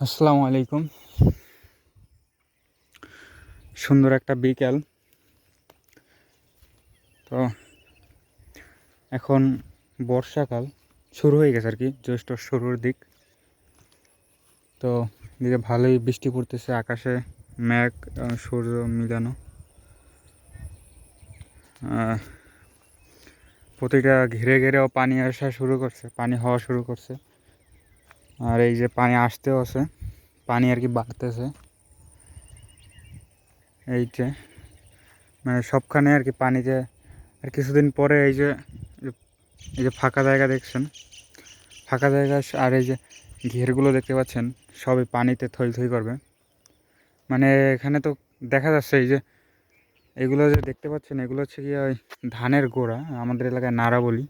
আসসালামু আলাইকুম। সুন্দর একটা বিকেল। তো এখন বর্ষাকাল, শুরু হয়ে গেছে আর কি, জ্যৈষ্ঠ শুরুর দিক। তো দিকে ভালোই বৃষ্টি পড়তেছে, আকাশে মেঘ সূর্য মিলানো। প্রতিটা ঘিরে ঘিরেও পানি আসা শুরু করছে, পানি হওয়া শুরু করছে। আর এই যে পানি আসতেও আছে। পানি আর কি বাড়তেছে। এই যে মানে সবখানে আর কি পানিতে আর কিছুদিন পরে এই যে এই যে ফাঁকা জায়গা দেখছেন। ফাঁকা জায়গা আর এই যে ঘেরগুলো দেখতে পাচ্ছেন, সবই পানিতে থই থই করবে। মানে এখানে তো দেখা যাচ্ছে এই যে, এগুলো যে দেখতে পাচ্ছেন, এগুলো হচ্ছে কি ওই ধানের গোড়া, আমাদের এলাকায় নাড়া বলি।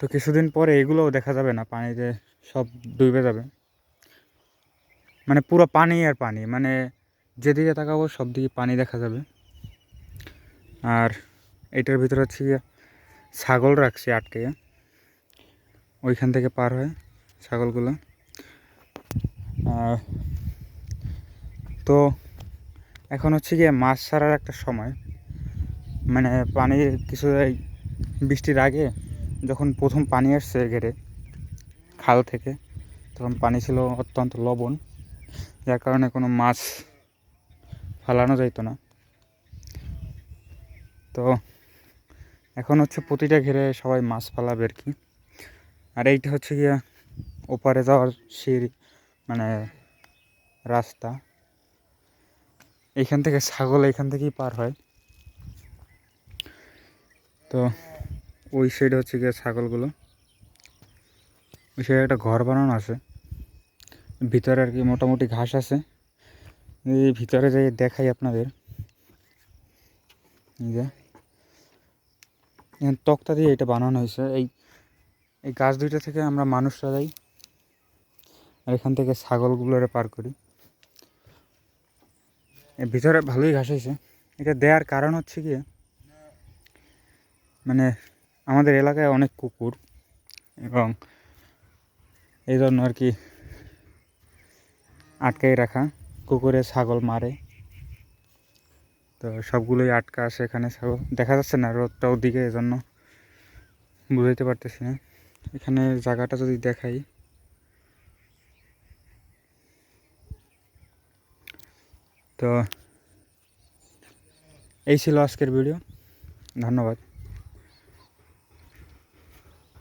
তো কিছুদিন পরে এগুলোও দেখা যাবে না, পানিতে সব ডুবে যাবে। মানে পুরো পানি আর পানি মানে যেদিকে তাকাবো সব দিকে পানি দেখা যাবে। আর এটার ভিতরে হচ্ছে গিয়ে ছাগল রাখছি আটকে। ওইখান থেকে পার হয় ছাগলগুলো। তো এখন হচ্ছে গিয়ে মাছ ছাড়ার একটা সময়। মানে পানি কিছু বৃষ্টির আগে যখন প্রথম পানি আসছে ঘেরে, খাল থেকে, তখন পানি ছিল অত্যন্ত লবণ, যার কারণে কোনো মাছ ফালানো যাইতো না। তো এখন হচ্ছে প্রতিটা ঘেরে সবাই মাছ ফালাবে আর কি। আর এইটা হচ্ছে গিয়া ওপারে যাওয়ার সিঁড়ি মানে রাস্তা। এইখান থেকে ছাগল এইখান থেকেই পার হয়। তো ওই সাইডে হচ্ছে গিয়ে ছাগলগুলো। ওই সাইডে একটা ঘর বানানো আছে। ভিতরে আর কি মোটামুটি ঘাস আছে। এই ভিতরে যাই দেখাই আপনাদের। তক্তা দিয়ে এটা বানানো হয়েছে। এই এই গাছ দুইটা থেকে আমরা মানুষরা যাই। আর এখান থেকে ছাগলগুলোরে পার করি। ভিতরে ভালোই ঘাস হয়েছে। এটা দেওয়ার কারণ হচ্ছে গিয়ে মানে আমাদের এলাকায় অনেক কুকুর এবং এই জন্য আর কি আটকাই রাখা। কুকুরে ছাগল মারে। তো সবগুলোই আটকা আছে এখানে। ছাগল দেখা যাচ্ছে না রোদটা ওদিকে, এজন্য বুঝাইতে পারতেছি না। এখানে জায়গাটা যদি দেখাই। তো এই ছিল আজকের ভিডিও। ধন্যবাদ।